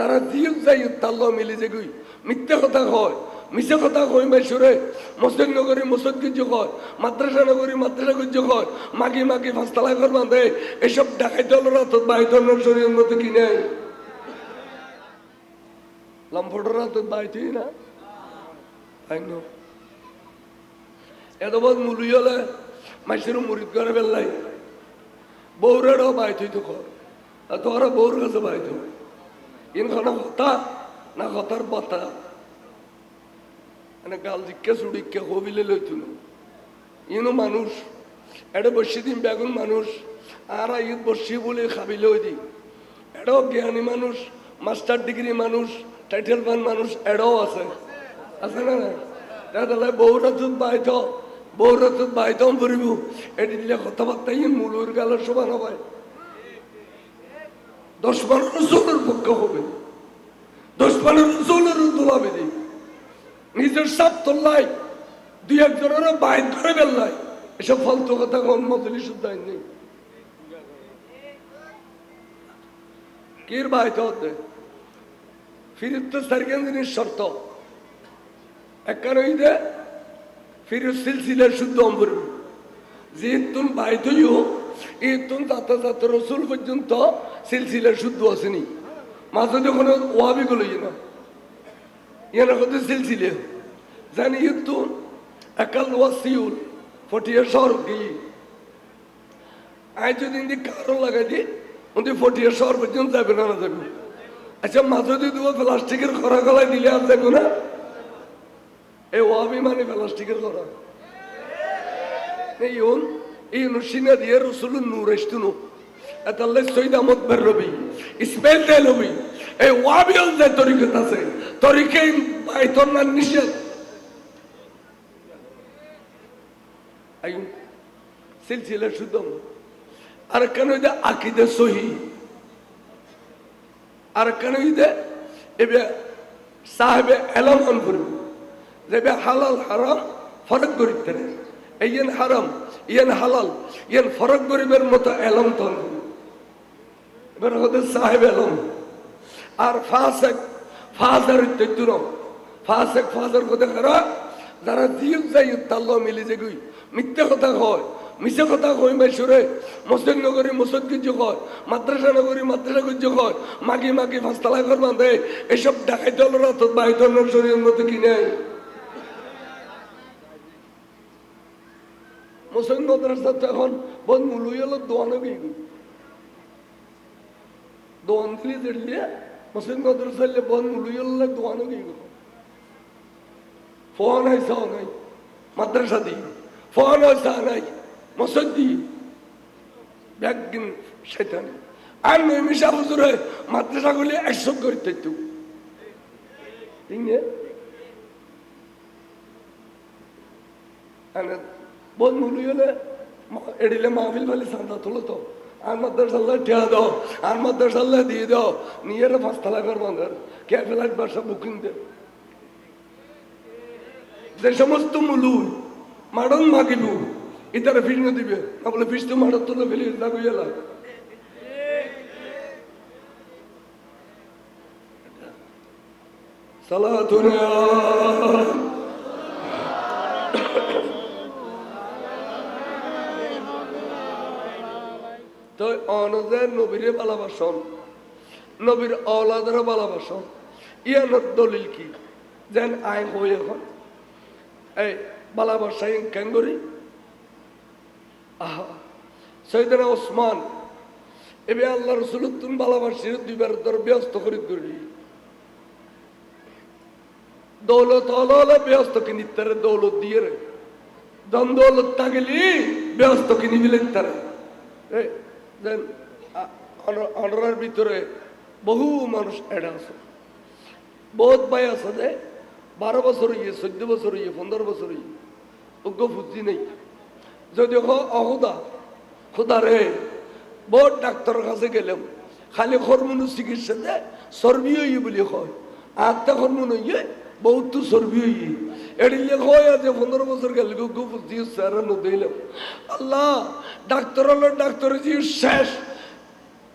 যারা জিও যাই তাল্ল মিলি যে গুই মিথ্যে কথা কয়, মিছে কথা কই মাইসুরে মসজিদ নগরী মসজিদ গুজ্জ কয় মাদ্রাসা নগরী মাদ্রাসা গুজ্জ কয়, মাগি মাগি ফাঁসতালা ঘর বাঁধে এসব ডাকাই দলরা তো বাইতনের শরীরের মতো কিনে লম্ফটরা তো বাইতুই না? তাই না? এত বদ মুলুই হলে মাইসের মুরিদ করে বেললাই বৌরেরও বাইতুই তো কর তোরা বৌর কাছে বাইতো ইনখান হতা না হতার বাতা মানে গাল জিজ্ঞা সুড়িক্কা হবিলে লইতুন ইনো মানুষ এটা বসি দিন বেগুন মানুষ আর ঈদ বসি বলে খাবিলে ওই দিন এটাও জ্ঞানী মানুষ মাস্টার ডিগ্রি মানুষ টাইটেল পান মানুষ এটাও আছে আছে না তাহলে বউরা তো বাইত বউরা তো বাইতম ফুরিব এটি দিলে কথাবার্তা ইন মূলর গেল সমান হবে দশ বারো জনের পক্ষে হবে। দশ বারো জনের দোলাবে নিজের সাপ তোল্লাই দুই একজনের বাইর করে বেললাই এসব ফালতু কথা কোন মতলি শুদ্ধ নেই। কির বাইতে হতে ফিরিত সার্কেন জিনিস শর্ত। একখান দে ফিরিত সিলসিলার শুদ্ধ অম্বর যেহেতুন বাইতইও ইতুন তাতা তাতা রসুল পর্যন্ত সিলসিলার শুদ্ধ আসেনি। মাঝে যখন ওয়াবি গুলো না ইয়ানা কত সিলসিলে জানি ইতুন একাল ওয়াসিউল ফটিয়া শহর গিয়ে আই যদি ইন্দি কারও লাগাই দি উনি ফটিয়া শহর পর্যন্ত যাবে না না যাবে। আচ্ছা মাঝে যদি প্লাস্টিকের খরা গলায় দিলে আর যাবে না? এই ওয়াবি মানে প্লাস্টিকের খরা। এই এই রসুল নূর এসতুনো। এতাল্লে সৈদ আহমদ বের রবি ইসমাইল দে রবি এই ওয়াবিল যে তরিকত আছে। তরিকে বাইতর না নিষেধ। সিলসিলা শুদ্ধ আর কেন দে আকিদে সহি? আর কেন দে এবে সাহেবে এলামান করবে যেবে হালাল হারাম ফরক করিতে এইয়েন হারাম। ইয়েন হালাল, ইয়েন ফরক গরিবের মতো এলম তো এবার হতে সাহেব এলম। আর ফাসেক, ফাজার তেতুর ফাসেক, ফাজার কথা করা যারা জিও যাই তাল্ল মিলি যে গুই। মিথ্যে কথা কয়, মিছে কথা কই মাইসুরে। মসজিদ নগরী মসজিদ গুজ্জ কয়, মাদ্রাসা নগরী মাদ্রাসা গুজ্জ কয়, মাগি মাগি ফাঁসতালা ঘর বাঁধে এসব ডাকাই দলরা তো বাইতনের শরীরের মতো কিনে মুসলিম মাদ্রাসা তো এখন বন মুলুই হলো দোয়ানো গিয়ে দোয়ান দিলি দিলে মুসলিম মাদ্রাসা হলে বন মুলুই হলে দোয়ানো গিয়ে ফোন হয় সাও নাই মাদ্রাসা দি। ফোন হয় সা নাই, মসজিদ দি। ব্যাগিন সেটা আর নৈমিষা হুজুরে মাদ্রাসা গুলি একশো করতে তু ঠিক না বহুত মুরুই হলে এড়িলে মাহফিল বলে সান্দা তুলো তো। আর মাদ্রাসাল্লাহ ঠেয়া দাও আর মাদ্রাসাল্লাহ দিয়ে দাও। নিয়ে পাঁচতলা ঘর বাঁধার কে ফ্লাইট বাসা বুকিং দে। যে সমস্ত মুলুই মারণ মাগিলু ইতারা ফিস না দিবে। না বলে ফিস তো মারত তোলে ফেলি না বুঝে লাগ সালাতুনা নবীরে ভালোবাসন, নবীর অলাদের ভালোবাসন। ইয়ানোর দলিল কি? যেন আইন হই এখন এই ভালোবাসা কেন করি? আহা সৈদানা ওসমান, এবে আল্লাহ রসুল তুমি ভালোবাসির দুইবার তোর ব্যস্ত করি করি দৌলত অললে ব্যস্ত কিনি তারে দৌলত দিয়ে রে। দন দৌলত থাকলি ব্যস্ত কিনি দিলেন তারে অনরার ভিতরে বহু মানুষ এডা আছে। বহুত ভাই আছে যে বারো বছর হইয়ে, চোদ্দ বছর হইয়ে, পনেরো বছর হইয়ে উগ্র বুদ্ধি নেই। যদি অহুদা, খুদা রে, বহুত ডাক্তারের কাছে গেলাম। খালি হরমোন চিকিৎসা দে, চর্বি হইয়ে বলি কয়। আটটা হরমোন হইয়ে, বহুত চর্বি হইয়ে। এড়িলে কয় যে পনেরো বছর গেলে উগ্র বুদ্ধি স্যার নদীলাম আল্লাহ, ডাক্তার হলো ডাক্তার যে শেষ।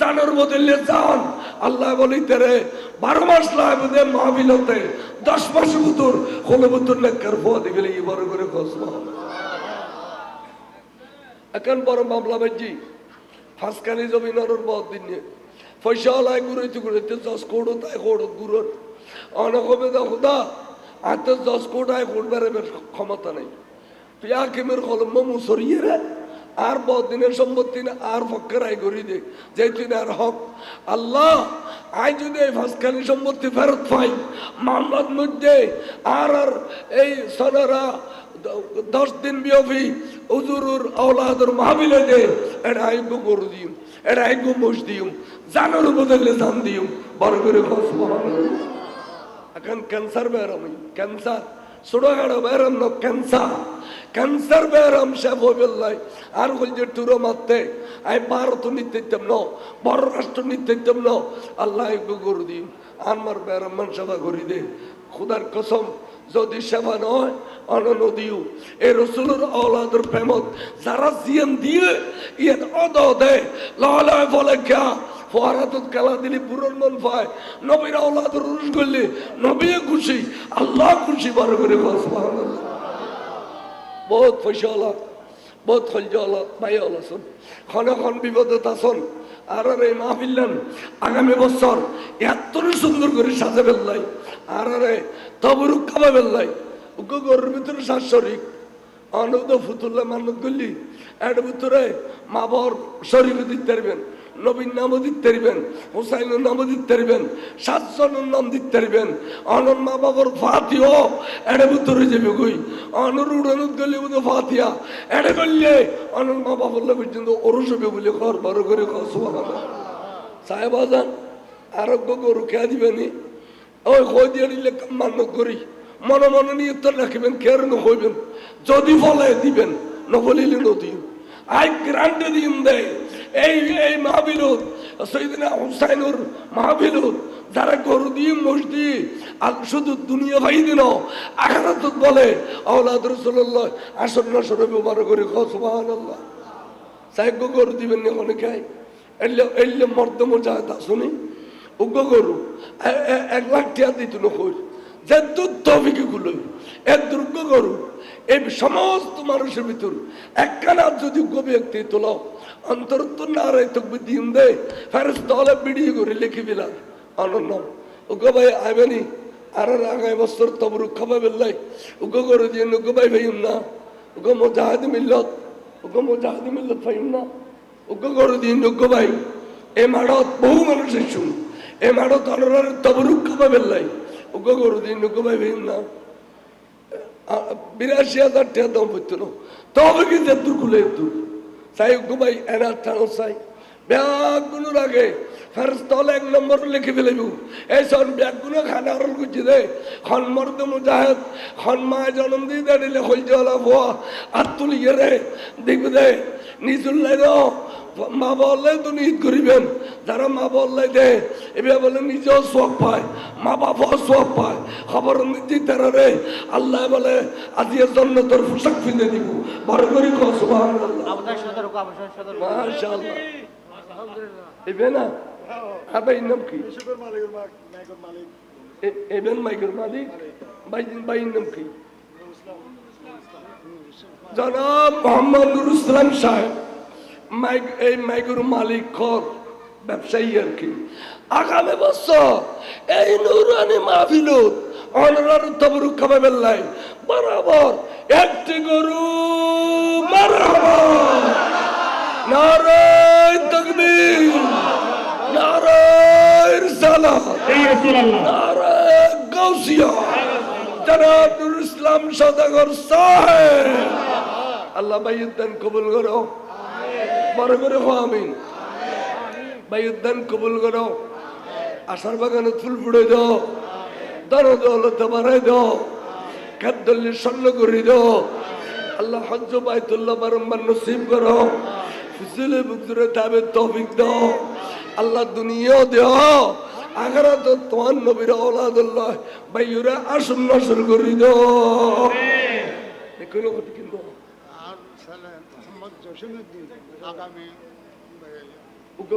জানার বদলে জান আল্লাহ বলি তেরে বারো মাস লাগবে মাহবিলতে দশ মাস বুতুর কোনো বুতুর লেখার ফোয়া দিবে এই বড় করে কসমা এখন বড় মামলা বাজি ফাঁসকানি জমিনের বহুত দিন নিয়ে পয়সা আলায় ঘুরাইতে ঘুরাইতে দশ কোড়ো তাই কোড়ো ঘুরন অনেক হবে দেখো দা হাতে দশ কোটায় কোট বেড়াবের ক্ষমতা নেই। পিয়া কেমের কলম মুসরিয়ে রে। আর বহুত দিনের সম্পত্তি না, আর পক্ষের আয় করি দে। যেহেতু আর হক, আল্লাহ আই যদি এই ফাঁসখানি সম্পত্তি ফেরত পাই, মামলার মধ্যে আর আর এই সনারা দশ দিন বিয়ফি উজুরুর আওলাদুর মাহবিলে দে এটা আইগো গরু দিম এটা আইগো মোষ দিম, জানার বদলে জান দিম, বড় করে খস এখন ক্যান্সার বেরম ক্যান্সার। ছোটখাটো বেরম ন ক্যান্সার ক্যান্সার বেরম সে ভবিল্লাই আর যে টুরো মারতে আই ভারত নিত্যম ন বড় রাষ্ট্র নিত্যম ন আল্লাহ আইগো গরু দিম আমার বেরম মান সেবা করি দে খুদার কসম যদি সেবা নয় অনন্য দিও এই রসুলের অলাদের প্রেমত যারা জিয়ান দিয়ে ইয়ে অদ দে লয় বলে কে ফোয়ারাতত খেলা দিলি পুরন মন পায়। নবীর অলাদের রুশ করলে নবী খুশি, আল্লাহ খুশি, বড় করে বহুত পয়সা হলা বহুত খলজ হলা ভাই হলাসন খন খন বিপদত আসন। আর আর এই মাহফিল্লান আগামী বছর এত সুন্দর করে সাজে ফেললাই। আর আরে তবরুক খাবা ফেললাই। উগ্র গরুর ভিতরে শাশ্বরিক অনুদ ফুতুল্লাহ মানত করলি। এর ভিতরে মা বর শরীর দিতে পারবেন। নবীন নামও দিতে পারবেন, হুসাইনের নামও দিতে পারবেন, সাতজনের নাম দিতে পারবেন। অনন মা বাবার ফাতিও এড়ে ভিতরে যাবে গই অনর উড়ানত গেলে বুধ ফাতিয়া এড়ে করলে অনন মা বাবার লোক পর্যন্ত ওরস হবে বলে ঘর বড় করে সাহেব আজান, আরোগ্য গরু খেয়া দিবেনি। ওই কই দিয়ে নিলে মান্য করি। মনে মনে নিয়ে তো রাখবেন কেয়ার হইবেন। যদি ফলে দিবেন, নবলিলে নদী। আই গ্রান্টে দিন দেয়। এই এই মাহবিলুদ সৈদিনা হুসাইনুর মাহবিলুদ যারা গরু দিয়ে মসজি শুধু দুনিয়া ভাই দিন আখারাত বলে, আওলাদ রসুল্লাহ আসর নসর ব্যবহার করে খসবাহ সাহেব গরু দিবেন নি অনেকে এলে এলে মর্দ মজা শুনি উগ্র গরু এক লাখ টিয়া দিত নকই যে দুধ বিক্রি গুলো এ দুর্গ গরু এই সমস্ত মানুষের ভিতর একখানা যদি ব্যক্তি তোলো অন্তরত না রে তোকে দিন দে ফেরস তলে বিড়িয়ে করে লিখি বিলাম অনন্য উগ্র ভাই, আইবেনি? আর আগামী বছর তবরু খাবা বেল্লাই উগ্র গরু দিয়ে উগ্র ভাই ভাইম না। উগ্র মজাহাদি মিল্লত। উগ্র মজাহাদি মিল্লত ভাইম না। উগ্র গরু দিয়ে উগ্র ভাই। এ মাড়ত বহু মানুষ শুন। এ মাড়ত অনরার তবরুক খাবা বেল্লাই উগ্র গরু দিয়ে উগ্র ভাই ভাইম না। বিরাশি হাজার টাকা দাম পড়তো না। তবে কি যেতুর খুলে এতুর চাই ঘুমাই এনার টানো চাই ব্যাগগুলোর আগে ফেরস্তল এক নম্বর লিখে ফেলেব। এই সব ব্যাগগুলো খানা অরল করছি দে। খন মর্দ মুজাহেদ, খন মা জন্ম দিয়ে দে দিলে হইল জলা ভুয়া। আর তুলিয়ে রে, দেখবে দে। নিজুল্লাই দ মা বললে তো নিজ করিবেন। যারা মা বললে দে এবার বলে নিজেও সব পায় মা বাবাও সব পায়। খবর নিচ্ছি তারা রে আল্লাহ বলে আজিয়ের জন্য তোর পোশাক ফিনে দিব। বড় করি কসবাহ মাশাআল্লাহ। এবে না? আবে নাম কি? এবেন মাইকের মালিক? ভাই ভাই নাম কি? জনাব মোহাম্মদ ইসলাম সাহেব মাইক এই মাইকের মালিক, খর, ব্যবসায়ী আর কি। আগামী বছর এই নুরানি মাহফিলত অনরার তবরু খাবে বেল্লাই বরাবর একটি গরু নারায় তকবীর, নারায় রিসালাত, নারায় গাউসিয়া। জনাব ইসলাম সদাগর সাহেব। আল্লাহ বাইউদ্দান কবুল করো। বড় করে হো আমিন। বাইউদ্দান কবুল করো। আশার বাগানে ফুল ফুড়ে দাও। দরদ দৌলতে বাড়াই দাও। খাদ্যল্লি স্বর্ণ করে দাও। আল্লাহ হজ্জ বাইতুল্লাহ বারম্বার নসিব করো। ফুসুলে বুকজুরে তাবে তৌফিক দাও। আল্লাহ দুনিয়াও দেও। আগারা তো তোমার নবীর ওলাদুল্লাহ বাইয়ুরা আসন নসর করি দাও। কথা কিন্তু ছেলে মোহাম্মদ জসিমুদ্দিন আগামী।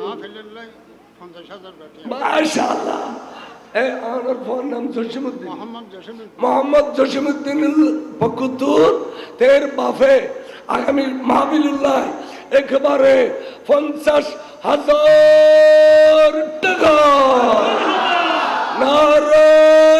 মাহফিল্লাই পঞ্চাশ হাজার মাশাআল্লাহ। এ আমার ফোন নাম জসিমুদ্দিন মোহাম্মদ জসিমুদ্দিন মোহাম্মদ জসিমুদ্দিন বকুতুর তের বাফে আগামী মাহবিলুল্লাহ একেবারে পঞ্চাশ হাজার টাকা। নারায়ণ